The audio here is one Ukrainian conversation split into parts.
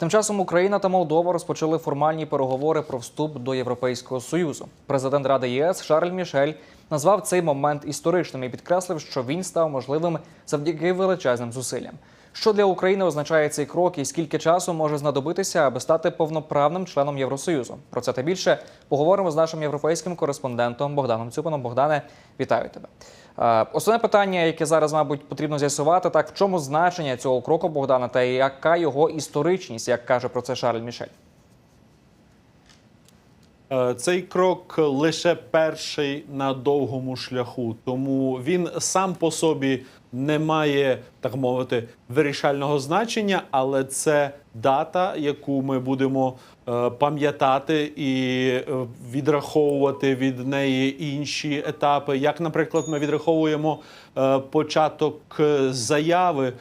Тим часом Україна та Молдова розпочали формальні переговори про вступ до Європейського союзу. Президент Ради ЄС Шарль Мішель назвав цей момент історичним і підкреслив, що він став можливим завдяки величезним зусиллям. Що для України означає цей крок і скільки часу може знадобитися, аби стати повноправним членом Євросоюзу? Про це та більше поговоримо з нашим європейським кореспондентом Богданом Цюпаном. Богдане, вітаю тебе. Е, Основне питання, яке зараз, мабуть, потрібно з'ясувати, так в чому значення цього кроку Богдана та яка його історичність, як каже про це Шарль Мішель? Е, Цей крок лише перший на довгому шляху, тому він сам по собі не має, так мовити, вирішального значення, але це дата, яку ми будемо е, пам'ятати і е, відраховувати від неї інші етапи. Як, наприклад, ми відраховуємо е, початок заяви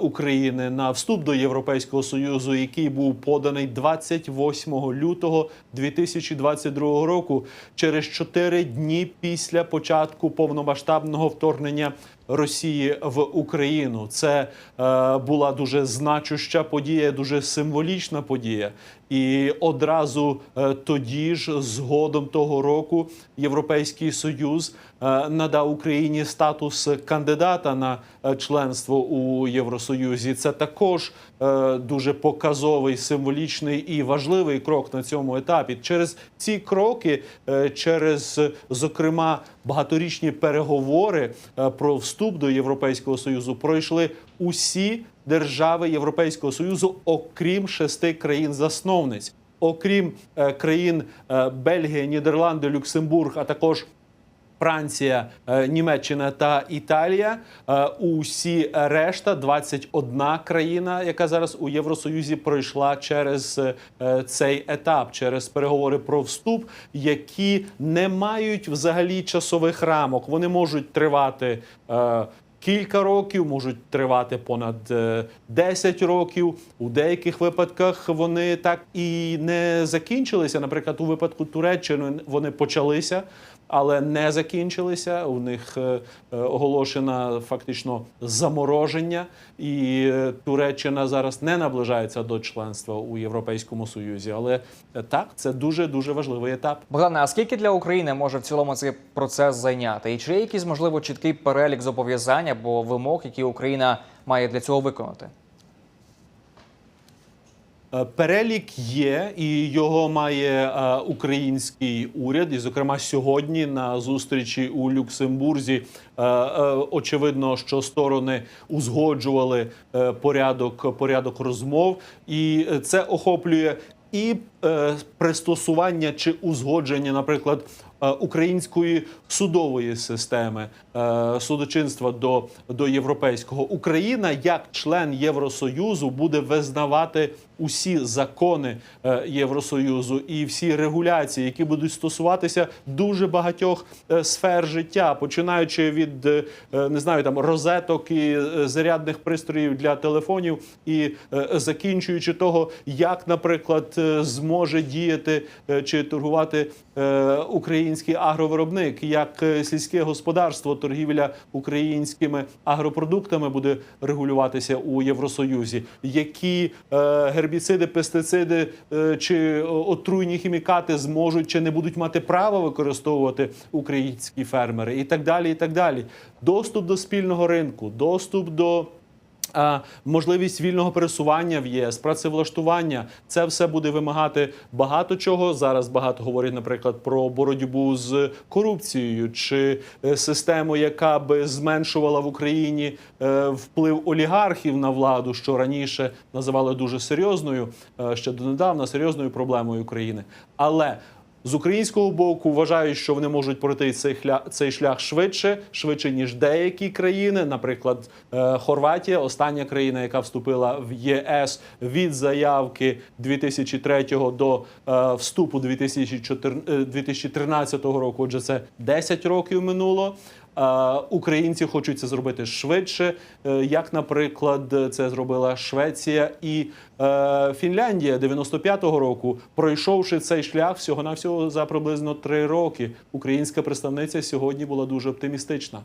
України на вступ до Європейського союзу, який був поданий 28 лютого 2022 року, через чотири дні після початку повномасштабного вторгнення. Росії в Україну це е, була дуже значуща подія, дуже символічна подія. І одразу е, тоді ж, згодом того року, Європейський Союз е, надав Україні статус кандидата на е, членство у Євросоюзі. Це також дуже показовий, символічний і важливий крок на цьому етапі. Через ці кроки, через зокрема багаторічні переговори про вступ до Європейського союзу, пройшли усі держави Європейського союзу, окрім шести країн-засновниць, окрім е, країн е, Бельгія, Нідерланди, Люксембург, а також Франція, е, Німеччина та Італія. Е, Усі решта 21 країна, яка зараз у Євросоюзі пройшла через е, цей етап, через переговори про вступ, які не мають взагалі часових рамок. Вони можуть тривати. Кілька років можуть тривати понад е, 10 років. У деяких випадках вони так і не закінчилися. Наприклад, у випадку Туреччини вони почалися, але не закінчилися. У них е, е, оголошено фактично замороження, і е, Туреччина зараз не наближається до членства у Європейському Союзі. Але так, це дуже дуже важливий етап. Богдане, а скільки для України може в цілому цей процес зайняти? І чи є якийсь можливо чіткий перелік зобов'язань або вимог, які Україна має для цього виконати? Е, Перелік є, і його має е, український уряд. І, зокрема, сьогодні на зустрічі у Люксембурзі е, очевидно, що сторони узгоджували порядок, порядок розмов, і це охоплює і пристосування чи узгодження, наприклад, української судової системи судочинства до, до європейського. Україна як член Євросоюзу буде визнавати усі закони е, Євросоюзу і всі регуляції, які будуть стосуватися дуже багатьох е, сфер життя, починаючи від е, не знаю там розеток і зарядних пристроїв для телефонів, і закінчуючи того, як, наприклад, зможе діяти чи торгувати український агровиробник, як сільське господарство, торгівля українськими агропродуктами буде регулюватися у Євросоюзі, які е, гербіциди, пестициди е, чи отруйні хімікати зможуть чи не будуть мати права використовувати українські фермери, і так далі. І так далі. Доступ до спільного ринку, доступ до. Можливість вільного пересування в ЄС, працевлаштування це все буде вимагати багато чого. Зараз багато говорять, наприклад, про боротьбу з корупцією чи е, систему, яка би зменшувала в Україні е, вплив олігархів на владу, що раніше називали дуже серйозною, е, ще донедавна серйозною проблемою України. Але з українського боку вважають, що вони можуть пройти цей шлях, цей шлях швидше, швидше ніж деякі країни. Наприклад, е, Хорватія, остання країна, яка вступила в ЄС від заявки 2003 до е, вступу 2014 е, 2013 року. Отже, це 10 років минуло. Українці хочуть це зробити швидше, е, як, наприклад, це зробила Швеція і е, Фінляндія 95-го року, пройшовши цей шлях всього навсього за приблизно три роки. Українська представниця сьогодні була дуже оптимістична.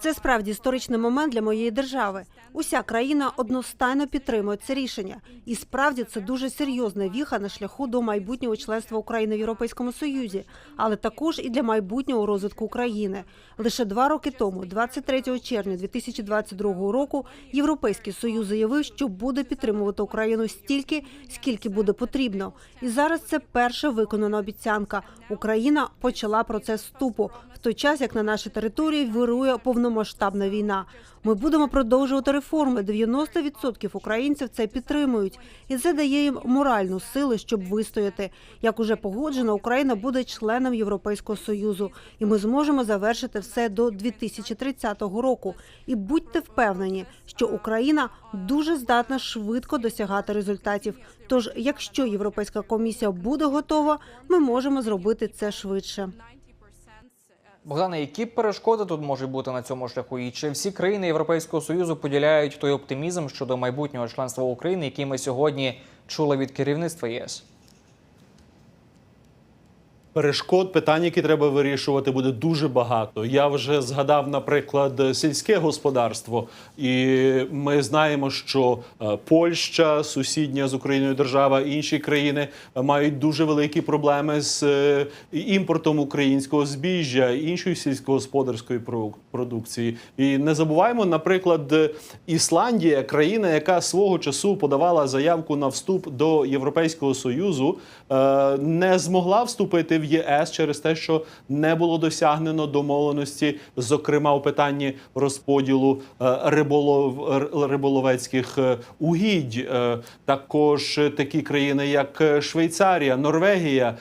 Це справді історичний момент для моєї держави. Уся країна одностайно підтримує це рішення, і справді це дуже серйозна віха на шляху до майбутнього членства України в Європейському Союзі, але також і для майбутнього розвитку України. Лише два роки тому, 23 червня 2022 року, Європейський Союз заявив, що буде підтримувати Україну стільки, скільки буде потрібно. І зараз це перша виконана обіцянка. Україна почала процес вступу той час, як на нашій території вирує повномасштабна війна. Ми будемо продовжувати реформи. 90% українців це підтримують, і це дає їм моральну силу, щоб вистояти. Як уже погоджено, Україна буде членом Європейського союзу, і ми зможемо завершити все до 2030 року. І будьте впевнені, що Україна дуже здатна швидко досягати результатів. Тож, якщо Європейська комісія буде готова, ми можемо зробити це швидше. Богдане, які перешкоди тут можуть бути на цьому шляху? І чи всі країни Європейського союзу поділяють той оптимізм щодо майбутнього членства України, який ми сьогодні чули від керівництва ЄС? Перешкод, питань, які треба вирішувати, буде дуже багато. Я вже згадав, наприклад, сільське господарство, і ми знаємо, що е, Польща, сусідня з Україною держава, інші країни е, мають дуже великі проблеми з е, імпортом українського збіжжя іншої сільськогосподарської про- продукції. І не забуваємо, наприклад, Ісландія, країна, яка свого часу подавала заявку на вступ до Європейського союзу, не змогла вступити в ЄС через те, що не було досягнено домовленості, зокрема у питанні розподілу е, риболов, риболовецьких е, угідь. Е, Також такі країни, як Швейцарія, Норвегія,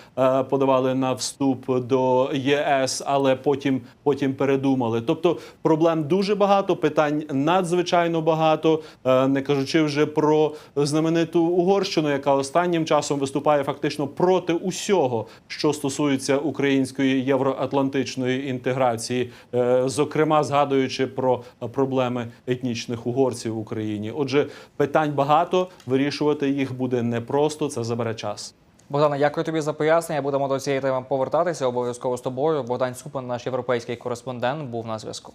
подавали на вступ до ЄС, але потім, потім передумали. Тобто проблем дуже багато, питань надзвичайно багато, не кажучи вже про знамениту Угорщину, яка останнім часом виступає фактично проти усього, що стосується української євроатлантичної інтеграції, е, зокрема згадуючи про проблеми етнічних угорців в Україні. Отже, питань багато, вирішувати їх буде непросто, це забере час. Богдана, дякую тобі за пояснення. Будемо до цієї теми повертатися обов'язково з тобою. Богдан Супан, наш європейський кореспондент, був на зв'язку.